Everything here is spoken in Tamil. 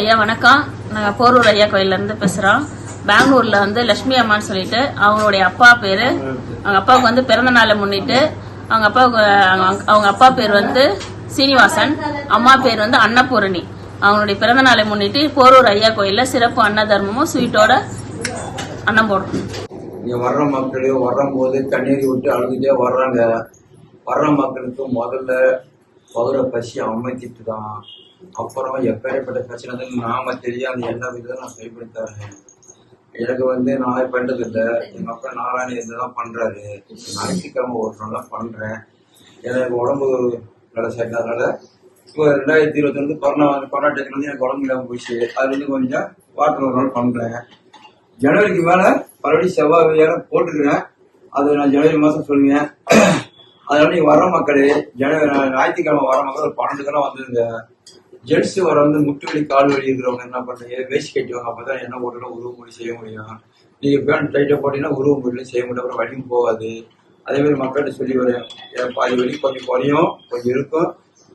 ஐயா வணக்கம். நாங்கள் போரூர் ஐயா கோயிலேருந்து பேசுகிறோம் பெங்களூரில் வந்து லட்சுமி அம்மான்னு சொல்லிட்டு அவங்களுடைய அப்பா பேர். அவங்க அப்பாவுக்கு வந்து பிறந்த நாளை முன்னிட்டு அவங்க அப்பாவுக்கு அவங்க அவங்க அப்பா பேர் வந்து சீனிவாசன். அம்மா பேர் வந்து அன்னபூரணி. அவங்களுடைய பிறந்த நாளை முன்னிட்டு போரூர் ஐயா கோயிலில் சிறப்பு அன்னதர்மமும் ஸ்வீட்டோட அன்னம் போடுறோம். இங்கே வர்ற மக்களையும் வரும்போது தண்ணீர் விட்டு அழுதுட்டே வர்றாங்க. வர்ற மக்களுக்கு முதல்ல பகுர பசி அமைச்சிட்டு தான் அப்புறம் எப்பேற்பட்ட பிரச்சனை நாம தெரியாத எல்லா விதம் நான் சரிப்படுத்தி எனக்கு வந்து நான் பண்றது இல்லை எங்க அப்பா நாராயண இதெல்லாம் பண்றாரு. ஞாயிற்றுக்கிழமை ஒரு நாள் தான் பண்றேன். எனக்கு உடம்பு நல்லா சேர்ந்ததுனால இப்போ ரெண்டாயிரத்தி இருபத்தி ரெண்டு கொரோனா கொரோனா டைத்துல வந்து எனக்கு உடம்பு இல்லாமல் போயிடுச்சு. அதுல இருந்து கொஞ்சம் வாரத்தில் ஒரு நாள் பண்றேன். ஜனவரிக்கு மேல மறுபடியும் செவ்வாய் வியாழன் போட்டுக்கிறேன். அது நான் ஜனவரி மாசம் சொல்லுவேன் அதனால நீங்க வர மக்கள் ஜனவரி ஞாயிற்றுக்கிழமை வர மக்கள் பன்னெண்டு பன்னெண்டு வந்து வந்துருங்க. ஜென்ஸ் வர வந்து முட்டு வலி கால் வலி இருக்கிறவங்க என்ன பண்றீங்க வேஷ்டி அப்போ தான் என்ன போட்டுனா உருவ மொழி செய்ய முடியும். நீங்கள் பேண்ட் டைட்டை போட்டீங்கன்னா உருவ மொழியில் செய்ய முடியும் அப்புறம் வலியும் போகாது. அதேமாதிரி மக்கள்கிட்ட சொல்லி வரேன். பாதி வலி கொஞ்சம் குறையும் கொஞ்சம் இருக்கும்.